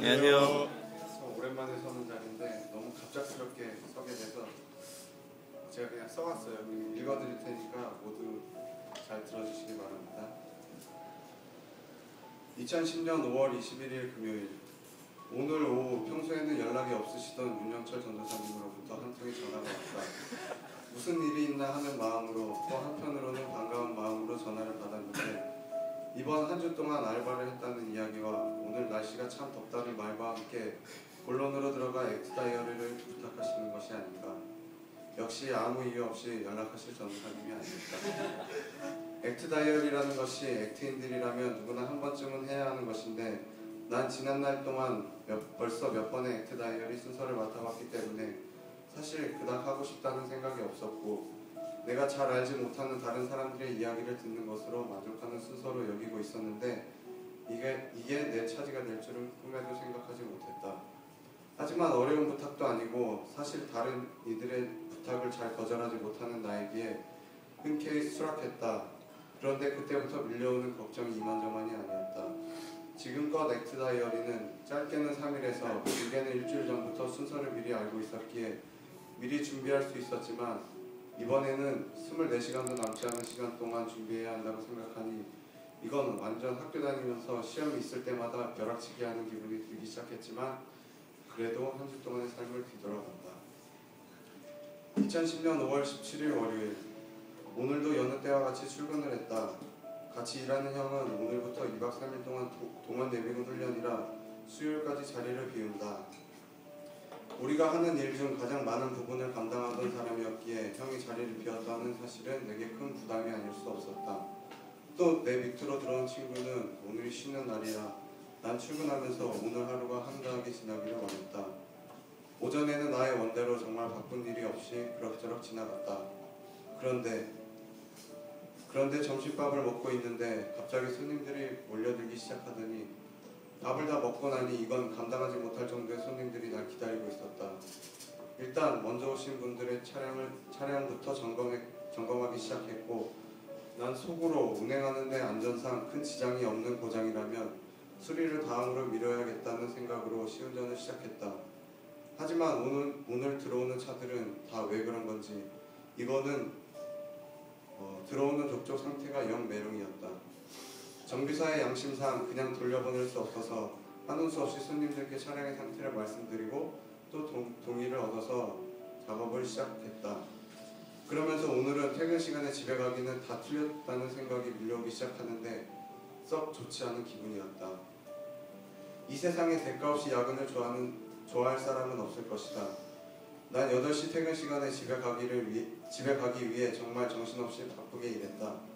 안녕하세요. 저 오랜만에 서는 자리인데 너무 갑작스럽게 서게 돼서 제가 그냥 써왔어요. 읽어드릴 테니까 모두 잘 들어주시기 바랍니다. 2010년 5월 21일 금요일 오늘 오후 평소에는 연락이 없으시던 윤영철 전도사님으로부터 한 통의 전화가 왔다. 무슨 일이 있나 하는 마음으로 또 한편으로는 반가운 마음으로 전화를 받았는데 이번 한 주 동안 알바를 했다는 이야기와 오늘 날씨가 참 덥다는 말과 함께 본론으로 들어가 액트 다이어리를 부탁하시는 것이 아닌가. 역시 아무 이유 없이 연락하실 전사님이 아닙니다. 액트 다이어리라는 것이 액트인들이라면 누구나 한 번쯤은 해야 하는 것인데 난 지난 날 동안 몇- 벌써 몇 번의 액트 다이어리 순서를 맡아봤기 때문에 사실 그닥 하고 싶다는 생각이 없었고 내가 잘 알지 못하는 다른 사람들의 이야기를 듣는 것으로 만족하는 순서로 여기고 있었는데 이게, 이게 내 차지가 될 줄은 꿈에도 생각하지 못했다. 하지만 어려운 부탁도 아니고 사실 다른 이들의 부탁을 잘 거절하지 못하는 나에게 흔쾌히 수락했다. 그런데 그때부터 밀려오는 걱정이 이만저만이 아니었다. 지금껏 액트 다이어리는 짧게는 3일에서 길게는 일주일 전부터 순서를 미리 알고 있었기에 미리 준비할 수 있었지만 이번에는 24시간도 남지 않은 시간 동안 준비해야 한다고 생각하니 이건 완전 학교 다니면서 시험이 있을 때마다 벼락치기 하는 기분이 들기 시작했지만 그래도 한 주 동안의 삶을 뒤돌아본다. 2010년 5월 17일 월요일 오늘도 여느 때와 같이 출근을 했다. 같이 일하는 형은 오늘부터 2박 3일 동안 도- 동원 내비군 훈련이라 수요일까지 자리를 비운다. 우리가 하는 일 중 가장 많은 부분을 감당하던 사람이었기에 형이 자리를 비웠다는 사실은 내게 큰 부담이 아닐 수 없었다. 또 내 밑으로 들어온 친구는 오늘이 쉬는 날이라 난 출근하면서 오늘 하루가 한가하게 지나기를 원했다. 오전에는 나의 원대로 정말 바쁜 일이 없이 그럭저럭 지나갔다. 그런데 그런데 점심밥을 먹고 있는데 갑자기 손님들이 몰려들기 시작하더니 밥을 다 먹고 나니 이건 감당하지 못할 정도의 손님들이 날 기다리고 있었다. 일단 먼저 오신 분들의 차량을 차량부터 점검해, 점검하기 시작했고 난 속으로 운행하는 데 안전상 큰 지장이 없는 고장이라면 수리를 다음으로 미뤄야겠다는 생각으로 시운전을 시작했다. 하지만 오늘 오늘 들어오는 차들은 다 왜 그런 건지 이거는 어, 들어오는 족족 상태가 영 매력이었다. 정비사의 양심상 그냥 돌려보낼 수 없어서 하는 수 없이 손님들께 차량의 상태를 말씀드리고 또 동, 동의를 얻어서 작업을 시작했다. 그러면서 오늘은 퇴근 시간에 집에 가기는 다 틀렸다는 생각이 밀려오기 시작하는데 썩 좋지 않은 기분이었다. 이 세상에 대가 없이 야근을 좋아하는, 좋아할 사람은 없을 것이다. 난 8시 퇴근 시간에 집에 가기를 위, 집에 가기 위해 정말 정신없이 바쁘게 일했다.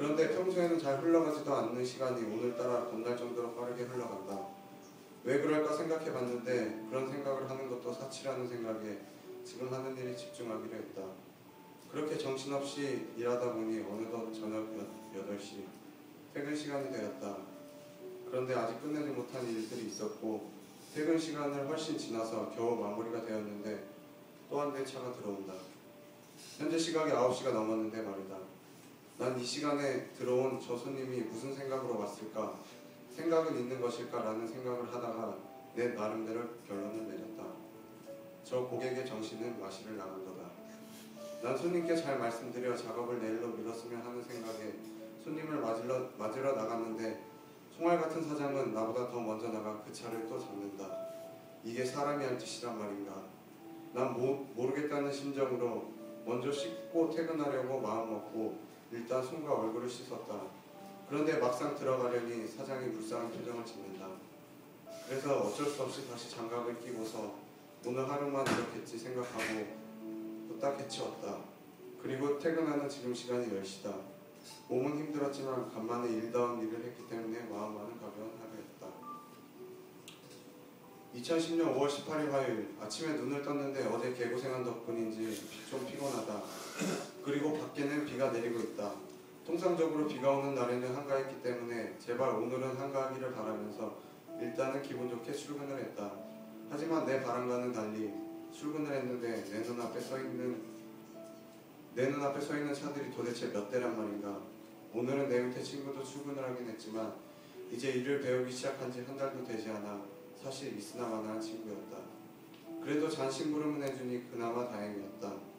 그런데 평소에는 잘 흘러가지도 않는 시간이 오늘따라 겁날 정도로 빠르게 흘러간다. 왜 그럴까 생각해 봤는데 그런 생각을 하는 것도 사치라는 생각에 지금 하는 일에 집중하기로 했다. 그렇게 정신없이 일하다 보니 어느덧 저녁 8시 퇴근 시간이 되었다. 그런데 아직 끝내지 못한 일들이 있었고 퇴근 시간을 훨씬 지나서 겨우 마무리가 되었는데 또 한 대의 차가 들어온다. 현재 시각이 9시가 넘었는데 말이다. 난 이 시간에 들어온 저 손님이 무슨 생각으로 왔을까? 생각은 있는 것일까라는 생각을 하다가 내 나름대로 결론을 내렸다. 저 고객의 정신은 마시를 나간 거다. 난 손님께 잘 말씀드려 작업을 내일로 미뤘으면 하는 생각에 손님을 맞으러, 맞으러 나갔는데 총알 같은 사장은 나보다 더 먼저 나가 그 차를 또 잡는다. 이게 사람이 할 짓이란 말인가? 난 모, 모르겠다는 심정으로 먼저 씻고 퇴근하려고 마음먹고 일단 손과 얼굴을 씻었다. 그런데 막상 들어가려니 사장이 불쌍한 표정을 짓는다. 그래서 어쩔 수 없이 다시 장갑을 끼고서 오늘 하루만 이렇겠지 생각하고 후딱 해치웠다. 그리고 퇴근하는 지금 시간이 10시다. 몸은 힘들었지만 간만에 일다운 일을 했기 때문에 마음만은 가벼운 하루였다. 2010년 5월 18일 화요일 아침에 눈을 떴는데 어제 개고생한 덕분인지 좀 피곤하다. 내리고 있다. 통상적으로 비가 오는 날에는 한가했기 때문에 제발 오늘은 한가하기를 바라면서 일단은 기분 좋게 출근을 했다. 하지만 내 바람과는 달리 출근을 했는데 내 눈앞에 서 있는 내 눈앞에 서 있는 차들이 도대체 몇 대란 말인가. 오늘은 내 밑에 친구도 출근을 하긴 했지만 이제 일을 배우기 시작한 지 한 달도 되지 않아 사실 있으나 마나한 친구였다. 그래도 잔심부름은 해주니 그나마 다행이었다.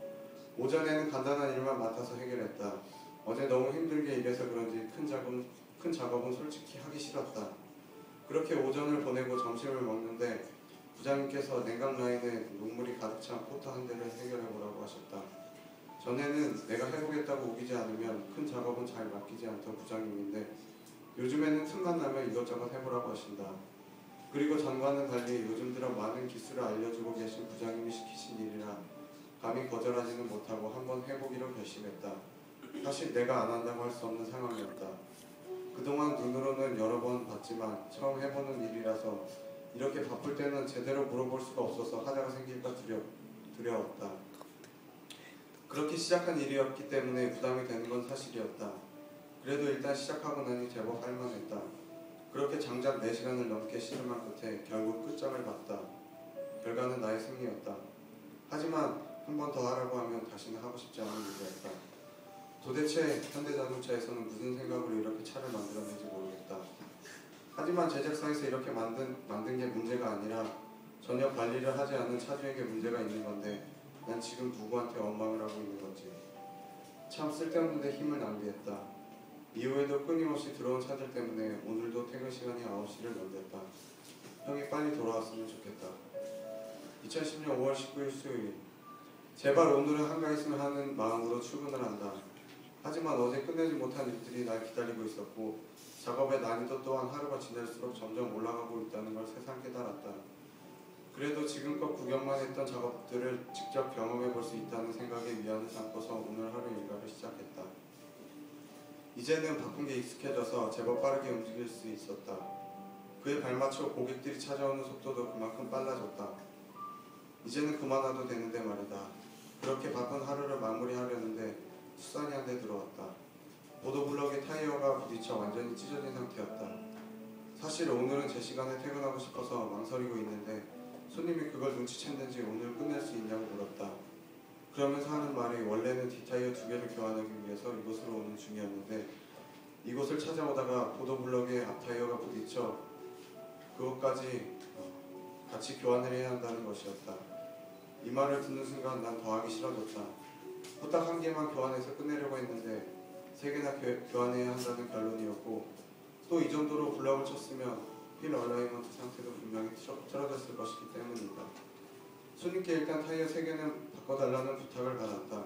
오전에는 간단한 일만 맡아서 해결했다. 어제 너무 힘들게 일해서 그런지 큰 작업, 큰 작업은 솔직히 하기 싫었다. 그렇게 오전을 보내고 점심을 먹는데 부장님께서 냉각 라인에 녹물이 가득 찬 포트 한 대를 해결해 보라고 하셨다. 전에는 내가 해보겠다고 우기지 않으면 큰 작업은 잘 맡기지 않던 부장님인데 요즘에는 틈만 나면 이것저것 해보라고 하신다. 그리고 전과는 달리 요즘 들어 많은 기술을 알려주고 계신 감히 거절하지는 못하고 한번 해보기로 결심했다. 사실 내가 안 한다고 할 수 없는 상황이었다. 그동안 눈으로는 여러 번 봤지만 처음 해보는 일이라서 이렇게 바쁠 때는 제대로 물어볼 수가 없어서 하자가 생길까 두려, 두려웠다. 그렇게 시작한 일이었기 때문에 부담이 되는 건 사실이었다. 그래도 일단 시작하고 나니 제법 할만했다. 그렇게 장작 4시간을 넘게 씨름한 끝에 결국 끝장을 봤다. 결과는 나의 승리였다. 하지만 한 번 더 하라고 하면 다시는 하고 싶지 않은 일이었다. 도대체 현대자동차에서는 무슨 생각으로 이렇게 차를 만들었는지 모르겠다. 하지만 제작사에서 이렇게 만든, 만든 게 문제가 아니라 전혀 관리를 하지 않은 차주에게 문제가 있는 건데 난 지금 누구한테 원망을 하고 있는 건지 참 쓸데없는데 힘을 낭비했다. 이후에도 끊임없이 들어온 차들 때문에 오늘도 퇴근 시간이 9시를 넘겼다. 형이 빨리 돌아왔으면 좋겠다. 2010년 5월 19일 수요일 제발 오늘은 한가했으면 하는 마음으로 출근을 한다. 하지만 어제 끝내지 못한 일들이 날 기다리고 있었고 작업의 난이도 또한 하루가 지날수록 점점 올라가고 있다는 걸 새삼 깨달았다. 그래도 지금껏 구경만 했던 작업들을 직접 경험해 볼 수 있다는 생각에 위안을 삼고서 오늘 하루 일과를 시작했다. 이제는 바쁜 게 익숙해져서 제법 빠르게 움직일 수 있었다. 그에 발맞춰 고객들이 찾아오는 속도도 그만큼 빨라졌다. 이제는 그만와도 되는데 말이다. 그렇게 바쁜 하루를 마무리하려는데 수산이 한 대 들어왔다. 보도블럭의 타이어가 부딪혀 완전히 찢어진 상태였다. 사실 오늘은 제 시간에 퇴근하고 싶어서 망설이고 있는데 손님이 그걸 눈치챘는지 오늘 끝낼 수 있냐고 물었다. 그러면서 하는 말이 원래는 뒷타이어 두 개를 교환하기 위해서 이곳으로 오는 중이었는데 이곳을 찾아오다가 보도블럭의 앞타이어가 부딪혀 그것까지 어, 같이 교환을 해야 한다는 것이었다. 이 말을 듣는 순간 난 더하기 싫어졌다. 후딱 한 개만 교환해서 끝내려고 했는데 세 개나 교, 교환해야 한다는 결론이었고 또 이 정도로 블럭을 쳤으면 휠 얼라이먼트 상태도 분명히 틀어, 틀어졌을 것이기 때문이다. 손님께 일단 타이어 세 개는 바꿔달라는 부탁을 받았다.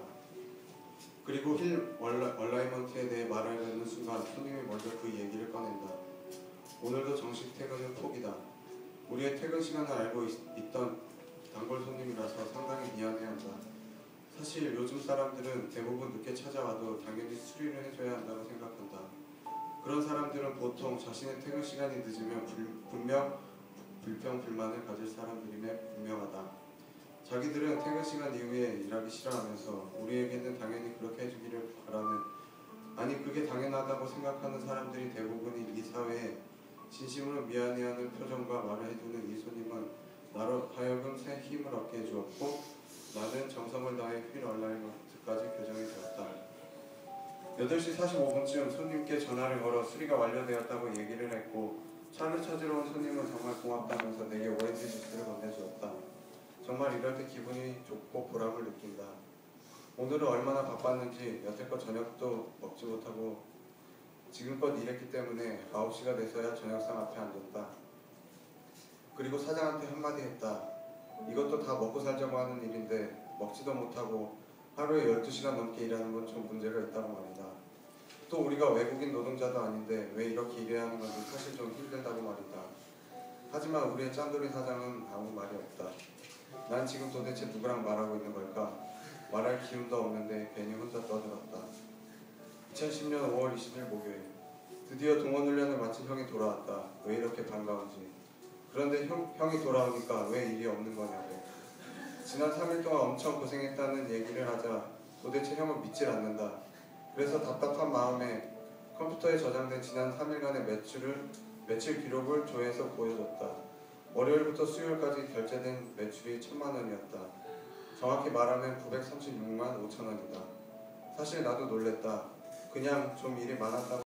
그리고 힐 얼라, 얼라이먼트에 대해 말하려는 순간 손님이 먼저 그 얘기를 꺼낸다. 오늘도 정식 퇴근은 포기다. 우리의 퇴근 시간을 알고 있, 있던 단골 손님이라서. 사실 요즘 사람들은 대부분 늦게 찾아와도 당연히 수리를 해줘야 한다고 생각한다. 그런 사람들은 보통 자신의 퇴근 시간이 늦으면 불, 분명 불평 불만을 가질 사람들임에 분명하다. 자기들은 퇴근 시간 이후에 일하기 싫어하면서 우리에게는 당연히 그렇게 해주기를 바라는 아니 그게 당연하다고 생각하는 사람들이 대부분인 이 사회에 진심으로 미안해하는 표정과 말을 해주는 이 손님은 나로 하여금 새 힘을 얻게 해주었고 나는 정성을 다해 휠 얼라이먼트까지 교정이 되었다. 8시 45분쯤 손님께 전화를 걸어 수리가 완료되었다고 얘기를 했고 차를 찾으러 온 손님은 정말 고맙다면서 내게 오렌지 주스를 건네주었다. 정말 이럴 때 기분이 좋고 보람을 느낀다. 오늘은 얼마나 바빴는지 여태껏 저녁도 먹지 못하고 지금껏 일했기 때문에 9시가 돼서야 저녁상 앞에 앉았다. 그리고 사장한테 한마디 했다. 이것도 다 먹고 살자고 하는 일인데 먹지도 못하고 하루에 12시간 넘게 일하는 건 좀 문제가 있다고 말이다. 또 우리가 외국인 노동자도 아닌데 왜 이렇게 일해야 하는 건지 사실 좀 힘들다고 말이다. 하지만 우리의 짠돌이 사장은 아무 말이 없다. 난 지금 도대체 누구랑 말하고 있는 걸까? 말할 기운도 없는데 괜히 혼자 떠들었다. 2010년 5월 20일 목요일 드디어 동원 훈련을 마친 형이 돌아왔다. 왜 이렇게 반가운지. 그런데 형, 형이 돌아오니까 왜 일이 없는 거냐고. 지난 3일 동안 엄청 고생했다는 얘기를 하자 도대체 형은 믿질 않는다. 그래서 답답한 마음에 컴퓨터에 저장된 지난 3일간의 매출을 매출 기록을 조회해서 보여줬다. 월요일부터 수요일까지 결제된 매출이 천만 원이었다. 정확히 말하면 936만 5천 원이다. 사실 나도 놀랬다. 그냥 좀 일이 많았다고